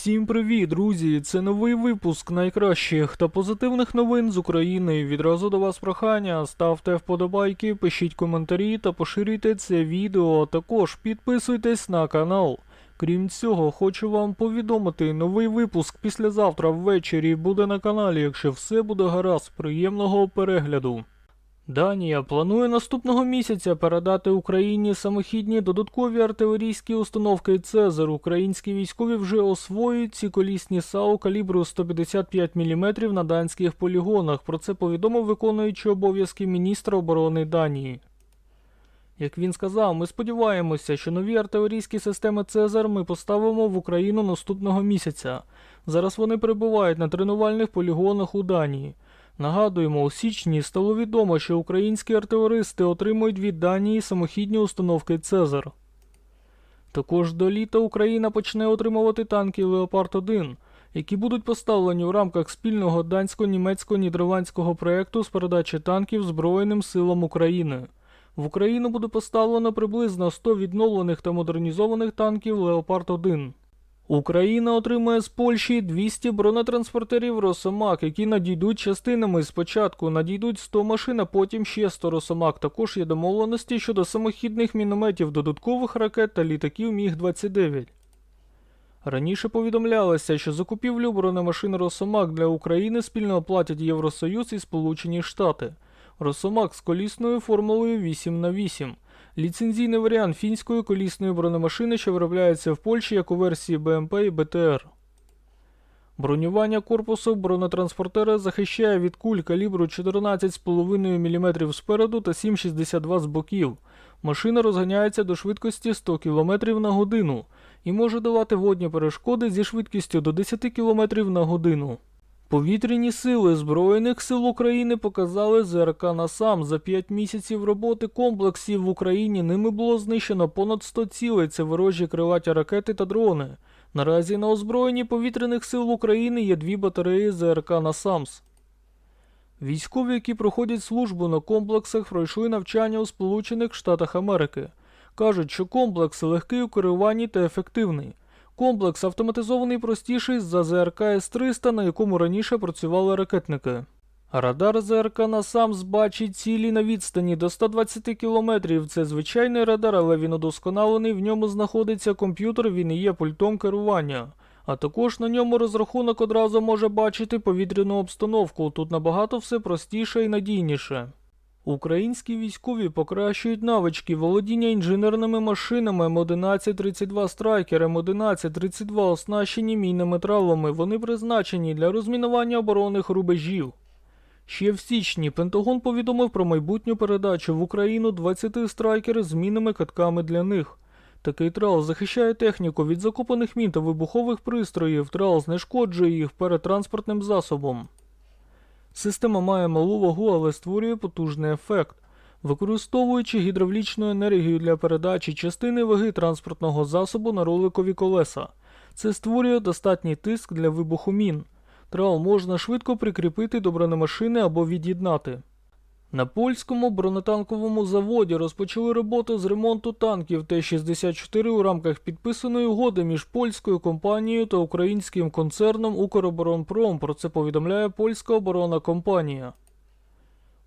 Всім привіт, друзі! Це новий випуск найкращих та позитивних новин з України. Відразу до вас прохання. Ставте вподобайки, пишіть коментарі та поширюйте це відео. а Також підписуйтесь на канал. Крім цього, хочу вам повідомити, новий випуск післязавтра ввечері буде на каналі, якщо все буде гаразд. Приємного перегляду. Данія планує наступного місяця передати Україні самохідні додаткові артилерійські установки Цезар. Українські військові вже освоюють ці колісні САУ калібру 155 мм на данських полігонах. Про це повідомив виконуючий обов'язки міністра оборони Данії. Як він сказав, ми сподіваємося, що нові артилерійські системи Цезар ми поставимо в Україну наступного місяця. Зараз вони перебувають на тренувальних полігонах у Данії. Нагадуємо, у січні стало відомо, що українські артилеристи отримують від Данії самохідні установки Цезар. Також до літа Україна почне отримувати танки Леопард 1, які будуть поставлені у рамках спільного дансько-німецько-нідерландського проєкту з передачі танків Збройним силам України. В Україну буде поставлено приблизно 100 відновлених та модернізованих танків Леопард 1. Україна отримає з Польщі 200 бронетранспортерів Росомак, які надійдуть частинами. Спочатку надійдуть 100 машин, а потім ще 100 Росомак. Також є домовленості щодо самохідних мінометів, додаткових ракет та літаків Міг-29. Раніше повідомлялося, що закупівлю бронемашин Росомак для України спільно оплатять Євросоюз і Сполучені Штати. Росомак з колісною формулою 8 на 8 Ліцензійний варіант фінської колісної бронемашини, що виробляється в Польщі як у версії БМП і БТР. Бронювання корпусу бронетранспортера захищає від куль калібру 14,5 мм спереду та 7,62 з боків. Машина розганяється до швидкості 100 км на годину і може давати водні перешкоди зі швидкістю до 10 км на годину. Повітряні сили Збройних сил України показали ЗРК «Насам». За 5 місяців роботи комплексів в Україні ними було знищено понад 100 цілей. Це ворожі крилаті ракети та дрони. Наразі на озброєнні повітряних сил України є дві батареї ЗРК «Насамс». Військові, які проходять службу на комплексах, пройшли навчання у Сполучених Штатах Америки. Кажуть, що комплекс легкий у керуванні та ефективний. Комплекс автоматизований простіший за ЗРК С-300, на якому раніше працювали ракетники. Радар ЗРК насам збачить цілі на відстані до 120 км. Це звичайний радар, але він удосконалений. В ньому знаходиться комп'ютер, він і є пультом керування. А також на ньому розрахунок одразу може бачити повітряну обстановку. Тут набагато все простіше і надійніше. Українські військові покращують навички володіння інженерними машинами М1132 Страйкер, М1132 оснащені мінними травами. Вони призначені для розмінування оборонних рубежів. Ще в січні Пентагон повідомив про майбутню передачу в Україну 20 страйкер з мінними катками для них. Такий трал захищає техніку від закопаних мін та вибухових пристроїв. Трал знешкоджує їх перед транспортним засобом. Система має малу вагу, але створює потужний ефект. Використовуючи гідравлічну енергію для передачі частини ваги транспортного засобу на роликові колеса, це створює достатній тиск для вибуху мін. Трал можна швидко прикріпити до бронемашини або від'єднати. На польському бронетанковому заводі розпочали роботу з ремонту танків Т-64 у рамках підписаної угоди між польською компанією та українським концерном Укроборонпром. Про це повідомляє польська оборонна компанія.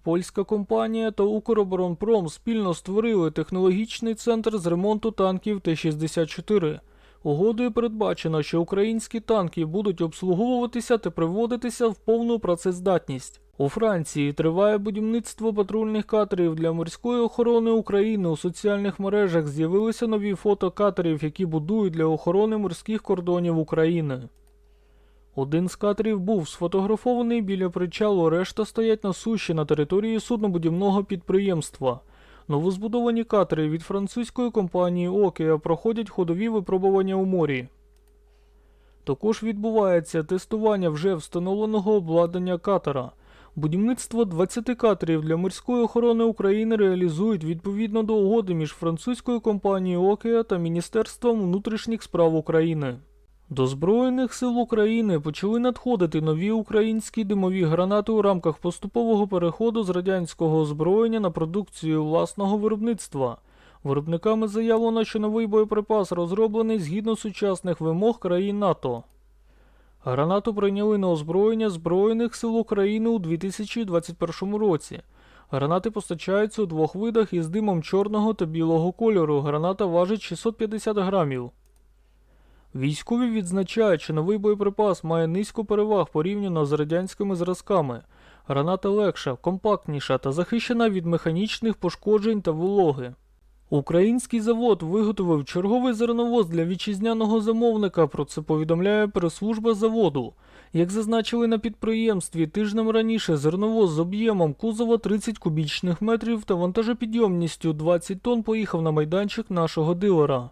Польська компанія та Укроборонпром спільно створили технологічний центр з ремонту танків Т-64. Угодою передбачено, що українські танки будуть обслуговуватися та приводитися в повну працездатність. У Франції триває будівництво патрульних катерів для морської охорони України. У соціальних мережах з'явилися нові фото катерів, які будують для охорони морських кордонів України. Один з катерів був сфотографований біля причалу, решта стоять на суші на території суднобудівного підприємства. Новозбудовані катери від французької компанії Океа проходять ходові випробування у морі. Також відбувається тестування вже встановленого обладнання катера. Будівництво 20 катерів для морської охорони України реалізують відповідно до угоди між французькою компанією Океа та Міністерством внутрішніх справ України. До Збройних сил України почали надходити нові українські димові гранати у рамках поступового переходу з радянського озброєння на продукцію власного виробництва. Виробниками заявлено, що новий боєприпас розроблений згідно сучасних вимог країн НАТО. Гранату прийняли на озброєння Збройних сил України у 2021 році. Гранати постачаються у двох видах із димом чорного та білого кольору. Граната важить 650 грамів. Військові відзначають, що новий боєприпас має низьку переваг порівняно з радянськими зразками. Граната легша, компактніша та захищена від механічних пошкоджень та вологи. Український завод виготовив черговий зерновоз для вітчизняного замовника. Про це повідомляє прес-служба заводу. Як зазначили на підприємстві, тижнем раніше зерновоз з об'ємом кузова 30 кубічних метрів та вантажопідйомністю 20 тонн поїхав на майданчик нашого дилера.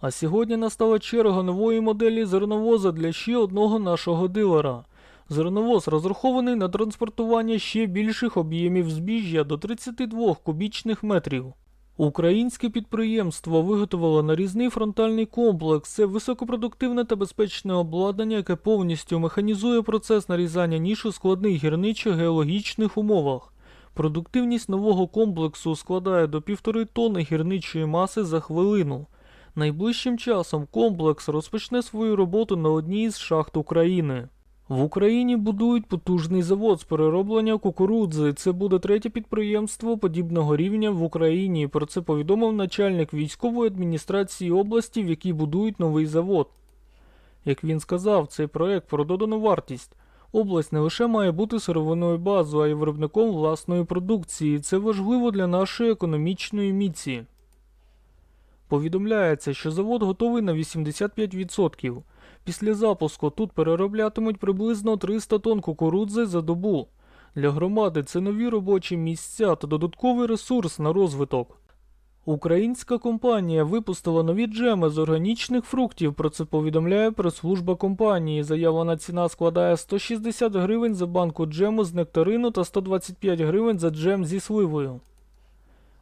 А сьогодні настала черга нової моделі зерновоза для ще одного нашого дилера. Зерновоз розрахований на транспортування ще більших об'ємів збіжжя до 32 кубічних метрів. Українське підприємство виготовило нарізний фронтальний комплекс. Це високопродуктивне та безпечне обладнання, яке повністю механізує процес нарізання ніж у складних гірничих геологічних умовах. Продуктивність нового комплексу складає до півтори тонни гірничої маси за хвилину. Найближчим часом комплекс розпочне свою роботу на одній із шахт України. В Україні будують потужний завод з перероблення кукурудзи. Це буде третє підприємство подібного рівня в Україні. Про це повідомив начальник військової адміністрації області, в якій будують новий завод. Як він сказав, цей проект про додану вартість. Область не лише має бути сировинною базою, а й виробником власної продукції. Це важливо для нашої економічної міці. Повідомляється, що завод готовий на 85%. Після запуску тут перероблятимуть приблизно 300 тонн кукурудзи за добу. Для громади це нові робочі місця та додатковий ресурс на розвиток. Українська компанія випустила нові джеми з органічних фруктів. Про це повідомляє прес-служба компанії. Заявлена ціна складає 160 гривень за банку джему з нектарину та 125 гривень за джем зі сливою.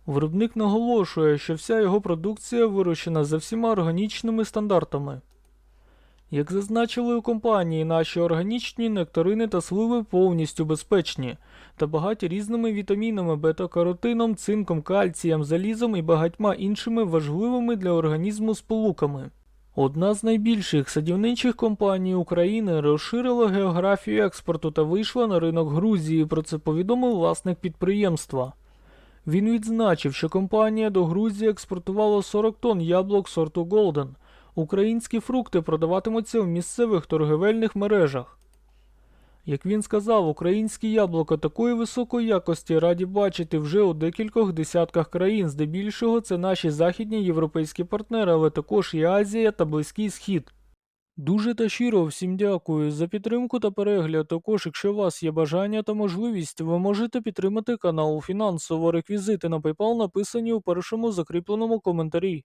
Виробник наголошує, що вся його продукція вирощена за всіма органічними стандартами. Як зазначили у компанії, наші органічні нектарини та сливи повністю безпечні та багаті різними вітамінами, бета-каротином, цинком, кальцієм, залізом і багатьма іншими важливими для організму сполуками. Одна з найбільших садівничих компаній України розширила географію експорту та вийшла на ринок Грузії. Про це повідомив власник підприємства. Він відзначив, що компанія до Грузії експортувала 40 тонн яблук сорту Голден. Українські фрукти продаватимуться в місцевих торгівельних мережах. Як він сказав, українські яблука такої високої якості раді бачити вже у декількох десятках країн, здебільшого це наші західні європейські партнери, але також і Азія та Близький Схід. Дуже та щиро всім дякую за підтримку та перегляд. Також, якщо у вас є бажання та можливість, ви можете підтримати канал фінансово. Реквізити на PayPal написані у першому закріпленому коментарі.